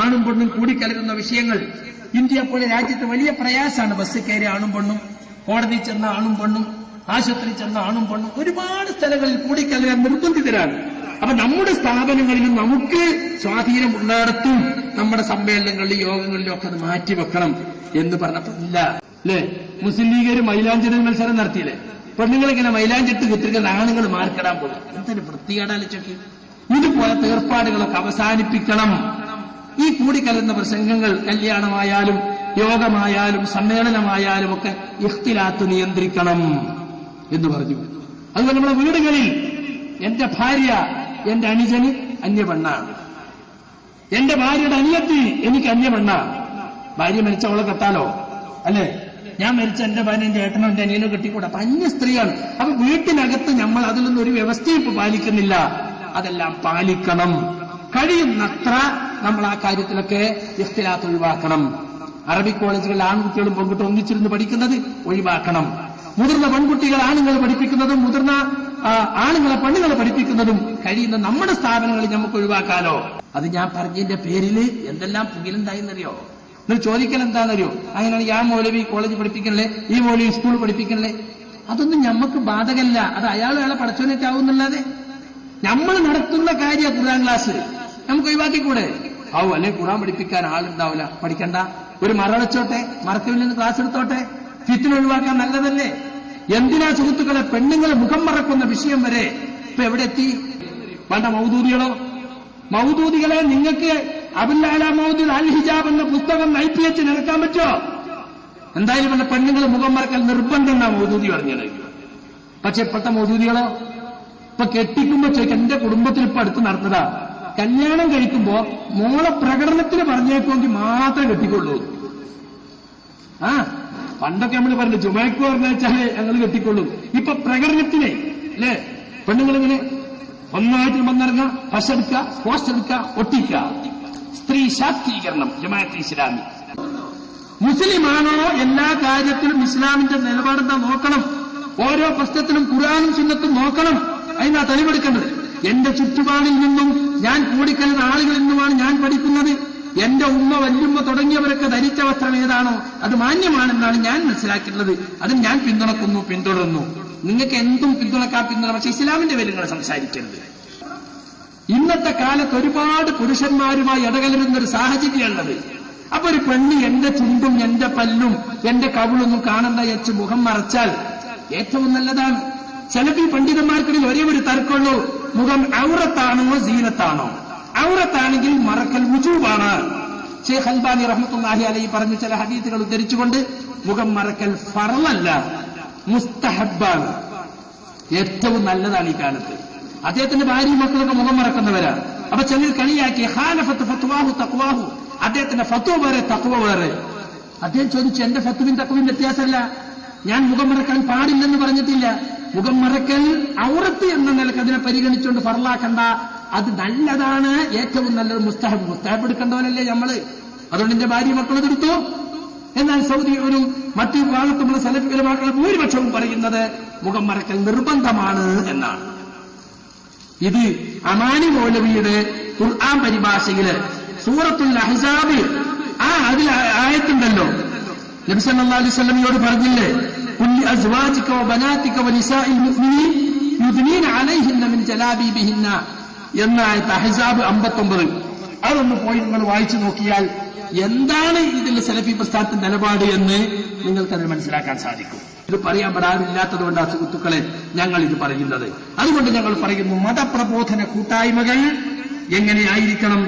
ആണും പെണ്ണും കൂടിക്കലരുന്ന വിഷയങ്ങൾ. ഇന്ത്യ പോലെ രാജ്യത്ത് വലിയ പ്രയാസമാണ് ബസ് കയറി ആണും പെണ്ണും കോടതി ചെന്ന ആണും പെണ്ണും ആശുപത്രി ചെന്ന ആണും പെണ്ണും. ഒരുപാട് സ്ഥലങ്ങളിൽ കൂടിക്കലരാൻ നിർബന്ധിതരാണ്. അപ്പൊ നമ്മുടെ സ്ഥാപനങ്ങളിലും നമുക്ക് സ്വാധീനം ഉള്ളിടത്തും നമ്മുടെ സമ്മേളനങ്ങളിലും യോഗങ്ങളിലും ഒക്കെ അത് മാറ്റിവെക്കണം എന്ന് പറഞ്ഞപ്പോ ഇല്ല. അല്ലേ? മുസ്ലിം ലീഗർ മൈലാഞ്ചിടൽ മത്സരം നടത്തിയില്ലേ? പെണ്ണുങ്ങളിങ്ങനെ മൈലാഞ്ചിട്ട് കുത്തിരിക്കുന്ന ആണുങ്ങൾ മാർക്കിടാൻ പോകും എന്തൊരു വൃത്തികേടാലോചിക്ക് ഇതുപോലെ തീർപ്പാടുകളൊക്കെ അവസാനിപ്പിക്കണം. ഈ കൂടിക്കലർന്ന പ്രസംഗങ്ങൾ കല്യാണമായാലും യോഗമായാലും സമ്മേളനമായാലും ഒക്കെ ഇഖ്തിലാത്ത് നിയന്ത്രിക്കണം എന്ന് പറഞ്ഞു. അതുപോലെ നമ്മുടെ വീടുകളിൽ എന്റെ ഭാര്യ എന്റെ അനുജന് അന്യപെണ്ണാണ്. എന്റെ ഭാര്യയുടെ അനിയത്തി എനിക്ക് അന്യപെണ്ണാണ് ഭാര്യ മരിച്ച അവളെ കെട്ടാലോ? അല്ലേ? ഞാൻ മരിച്ച എന്റെ ഭാര്യ എന്റെ ഏട്ടനോ എന്റെ അനിയനോ കെട്ടിക്കൂടാ? അപ്പൊ അന്യ സ്ത്രീയാണ്. അപ്പൊ വീട്ടിനകത്ത് നമ്മൾ അതിലൊന്നും ഒരു വ്യവസ്ഥയും പാലിക്കുന്നില്ല. അതെല്ലാം പാലിക്കണം. കഴിയുന്നത്ര നമ്മൾ ആ കാര്യത്തിലൊക്കെ ഇഖ്തിലാത്ത് ഒഴിവാക്കണം. അറബി കോളേജുകളിൽ ആൺകുട്ടികളും പെൺകുട്ടികളും ഒന്നിച്ചിരുന്ന് പഠിക്കുന്നത് ഒഴിവാക്കണം. മുതിർന്ന പെൺകുട്ടികൾ ആണുങ്ങളെ പഠിപ്പിക്കുന്നതും മുതിർന്ന ആണുങ്ങളെ പെണ്ണുങ്ങളെ പഠിപ്പിക്കുന്നതും കഴിയുന്ന നമ്മുടെ സ്ഥാപനങ്ങളിൽ നമുക്ക് ഒഴിവാക്കാലോ. അത് ഞാൻ പറഞ്ഞതിന്റെ പേരിൽ എന്തെല്ലാം പുകിലുണ്ടായിന്നറിയോ നിങ്ങൾ ചോദിക്കൽ എന്താണെന്നറിയോ അങ്ങനെയാണ് ആ മൗലവി കോളേജ് പഠിപ്പിക്കണല്ലേ? ഈ മൗലവി സ്കൂൾ പഠിപ്പിക്കണല്ലേ? അതൊന്നും നമുക്ക് ബാധകല്ല. അത് അയാൾ അയാളെ പഠിച്ചോനേക്കാവുന്നല്ലാതെ നമ്മൾ നടത്തുന്ന കാര്യ ഖുർആൻ ക്ലാസ്. നമുക്ക് ഒഴിവാക്കിക്കൂടെ? ആവു അല്ലെ കുറാൻ പഠിപ്പിക്കാൻ ആളുണ്ടാവില്ല. പഠിക്കണ്ട. ഒരു മറടച്ചോട്ടെ മറക്കവിൽ നിന്ന് ക്ലാസ് എടുത്തോട്ടെ. ഫിത്തിന് ഒഴിവാക്കാൻ നല്ലതല്ലേ? എന്തിനാ സുഹൃത്തുക്കളെ പെണ്ണുങ്ങളെ മുഖം മറക്കുന്ന വിഷയം വരെ ഇപ്പൊ എവിടെ എത്തി? വേണ്ട മൗദൂദികളോ? മൗദൂദികളെ നിങ്ങൾക്ക് അബുല്ലാല മൗദൂദ് അൽ ഹിജാബ് എന്ന പുസ്തകം ഐ നിരക്കാൻ പറ്റുമോ? എന്തായാലും വേണ്ട പെണ്ണുങ്ങളെ മുഖം മറക്കൽ നിർബന്ധം എന്നാ മൗദൂദി പറഞ്ഞത്. പക്ഷെ ഇപ്പോഴത്തെ മൗദൂദികളോ? ഇപ്പൊ കെട്ടിക്കുമ്പോ ചേക്ക് എന്റെ കുടുംബത്തിൽ ഇപ്പൊ അടുത്ത് നടന്നതാ? കല്യാണം കഴിക്കുമ്പോ മോളെ പ്രകടനത്തിന് പറഞ്ഞേക്കുമെങ്കിൽ മാത്രം കെട്ടിക്കൊള്ളൂ. ആ പണ്ടൊക്കെ നമ്മൾ പറഞ്ഞു ജുമയ്ക്ക് പറഞ്ഞു വെച്ചാൽ ഞങ്ങൾ കെട്ടിക്കൊള്ളൂ. ഇപ്പൊ പ്രകടനത്തിന് അല്ലേ? പെണ്ണുങ്ങളിങ്ങനെ ഒന്നായിട്ട് വന്നിറങ്ങുക പശെടുക്ക പോസ്റ്റ് എടുക്കുക സ്ത്രീ ശാക്തീകരണം ജമാഅത്ത് ഇസ്ലാമി. മുസ്ലിമാണോ എല്ലാ കാര്യത്തിലും ഇസ്ലാമിന്റെ നിലപാടെന്താ നോക്കണം? ഓരോ പ്രശ്നത്തിലും ഖുറാനും സുന്നത്തും നോക്കണം. അതിനാ തെളിവെടുക്കേണ്ടത്. എന്റെ ചുറ്റുപാടിൽ നിന്നും ഞാൻ കൂടിക്കലുന്ന ആളുകളിൽ നിന്നുമാണ് ഞാൻ പഠിക്കുന്നത്. എന്റെ ഉമ്മ വല്യുമ്മ തുടങ്ങിയവരൊക്കെ ധരിച്ച വസ്ത്രം ഏതാണോ അത് മാന്യമാണെന്നാണ് ഞാൻ മനസ്സിലാക്കിയിട്ടുള്ളത്. അതും ഞാൻ പിന്തുണക്കുന്നു പിന്തുടരുന്നു. നിങ്ങൾക്ക് എന്തും പിന്തുണക്കാൻ പിന്തുണ. പക്ഷെ ഇസ്ലാമിന്റെ പേര് നിങ്ങൾ സംസാരിക്കരുത്. ഇന്നത്തെ കാലത്ത് ഒരുപാട് പുരുഷന്മാരുമായി ഇടകലരുന്ന ഒരു സാഹചര്യമുള്ളത് അപ്പൊ ഒരു പെണ്ണ് എന്റെ ചുണ്ടും എന്റെ പല്ലും എന്റെ കവിളൊന്നും കാണണ്ട വെച്ച് മുഖം മറച്ചാൽ ഏറ്റവും നല്ലതാണ്. ചിലപ്പോൾ ഈ പണ്ഡിതന്മാർക്കിടയിൽ ഒരേ ഒരു തർക്കമുള്ളൂ. മുഖം ഔറത്താണോ സീനത്താണോ? ഔറത്താണെങ്കിൽ മറക്കൽ വുജൂബാണ്. ഷെയ്ഖ് അൽബാനി റഹ്മത്തുല്ലാഹി അലൈ പറഞ്ഞ ചില ഹദീത്തുകൾ ഉദ്ധരിച്ചുകൊണ്ട് മുഖം മറക്കൽ ഫറലല്ല മുസ്തഹബാണ് ഏറ്റവും നല്ലതാണ് ഈ കാലത്ത്. അദ്ദേഹത്തിന്റെ ഭാര്യയും മക്കളൊക്കെ മുഖം മറക്കുന്നവരാണ് അപ്പൊ ചിലർ കളിയാക്കി ഹാനഫത്ത് ഫത്വാഹു തക്വാഹു അദ്ദേഹത്തിന്റെ ഫത്വ വേറെ തക്വ വേറെ. അദ്ദേഹം ചോദിച്ചു എന്റെ ഫത്വയും തക്വയും വ്യത്യാസമല്ല? ഞാൻ മുഖം മറക്കാൻ പാടില്ലെന്ന് പറഞ്ഞിട്ടില്ല. മുഖം മറക്കൽ ഔറത്ത് എന്ന നിലയ്ക്ക് അതിനെ പരിഗണിച്ചുകൊണ്ട് ഫറലാക്കണ്ട അത് നല്ലതാണ് ഏറ്റവും നല്ലത് മുസ്തഹബ്. മുസ്തഹബ് എടുക്കേണ്ടവനല്ലേ നമ്മൾ അതുകൊണ്ട് എന്റെ ഭാര്യ മക്കൾ എടുത്തു? എന്നാൽ സൗദി ഒരു മറ്റു ഭാഗത്തുമുള്ള സലഫികളുമാക്കൾ ഭൂരിപക്ഷവും പറയുന്നത് മുഖം മറക്കൽ നിർബന്ധമാണ് എന്നാണ്. ഇത് അമാനി മൗലവിയുടെ ഖുർആൻ പരിഭാഷയിൽ സൂറത്തുൽ അഹ്സാബ് നബി സല്ലല്ലാഹു അലൈഹി വസല്ലമയോട് പറഞ്ഞില്ലേ കുല്ലി അസ്വാജിക വ ബനാതിക വ നിസാഇൽ മുഅ്മിനീൻ യുദ്നീന എന്ന ആയത്ത് അഹ്സാബ് 59 അതൊന്ന് പോയി നിങ്ങൾ വായിച്ചു നോക്കിയാൽ എന്താണ് ഇതിൽ സലഫി പ്രസ്ഥാനത്തിന്റെ നിലപാട് എന്ന് നിങ്ങൾക്കത് മനസ്സിലാക്കാൻ സാധിക്കും. ഇത് പറയാൻ പെടാറില്ലാത്തത് ആ സുഹൃത്തുക്കളെ ഞങ്ങൾ ഇത് പറയുന്നത്. അതുകൊണ്ട് ഞങ്ങൾ പറയുന്നു മതപ്രബോധന കൂട്ടായ്മകൾ എങ്ങനെയായിരിക്കണം?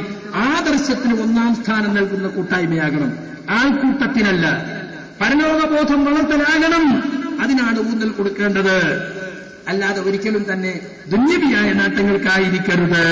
ആദർശത്തിന് ഒന്നാം സ്ഥാനം നൽകുന്ന കൂട്ടായ്മയാകണം. ആൾക്കൂട്ടത്തിനല്ല പരലോകബോധം വളർത്തലാകണം. അതിനാണ് ഊന്നൽ കൊടുക്കേണ്ടത്. അല്ലാതെ ഒരിക്കലും തന്നെ ദുന്യവിയായ നേട്ടങ്ങൾക്കായിരിക്കരുത്.